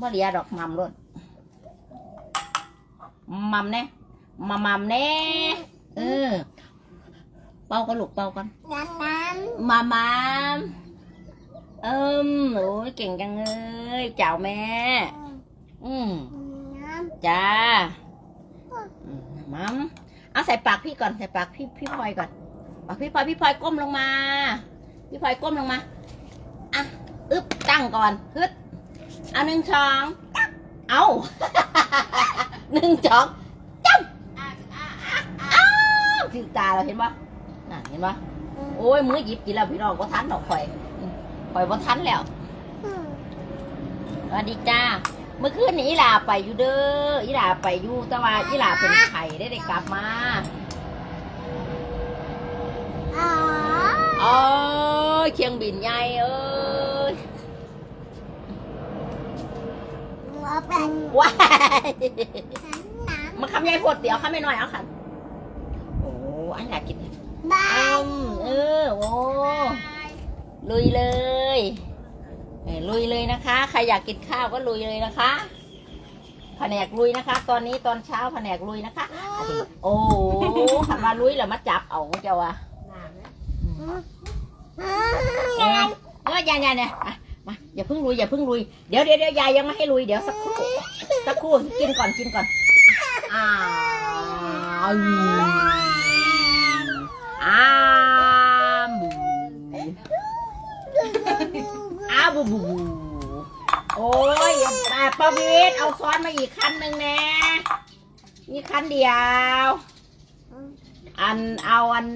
บ่เหลียดอกมัมรถมัมแน่มัมมัมแน่เออ เป่ากันลูกเป่ากันน้ำน้มามัมเอิมโอ้ยเก่งจังเลยเจ้าแม่ำอืมน้จ้าอืมมัมเอาใส่ปากพี่ก่อนใส่ปากพี่พี่พลอยก่อนปากพี่พลอยพี่พลอยก้มลงมา พี่พลอยก้มลงมาอะอึ๊บตั้งก่อนฮึด เอาหนึ่งช้องเอาหนึ่งช้องจับอ้าวถึงตาเราเห็นปะน่ะเห็นปะำโอ้ยมือหยิบกินแล้วพี่น้องก็ทันดอกข่อยอืมข่อยบ่ทันแล้วอืมสวัสดีจ้าเมื่อคืนนี้อีหลาไปอยู่เด้ออีหลาไปอยู่แต่ว่าอีหลาเป็นไข่ได้ได้กลับมาอ๋อเอ้ยเชียงบินใหญ่เอ้ย หัวเป็นว้ายน้ำมาคำใหญ่พดเดี๋ยวคำไม่น้อยเอาค่ะโอ้อันอยากกินบาอ้ยมเออโอ้ลุยเลยเออลุยเลยนะคะใครอยากกินข้าวก็ลุยเลยนะคะ แผนกลุยนะคะ ตอนนี้ตอนเช้าแผนกลุยนะคะ โอ้ขันมาลุยแล้วมาจับเอาเจ้าว่ะอืเออมเออยายยายเนี่ยอะมา อย่าเพิ่งลุยอย่าเพิ่งลุยเดี๋ยวเดี๋ยวเดี๋ยวยายยังไม่ให้ลุยเดี๋ยวสักครู่สักครู่กินก่อนกินก่อนอ้าวอ้าวอ้าวบูบูโอ้ยอ่ประวิตรเอาซ้อนมาอีกคันหนึ่งแน่นี่คันเดียว อันเอาอัน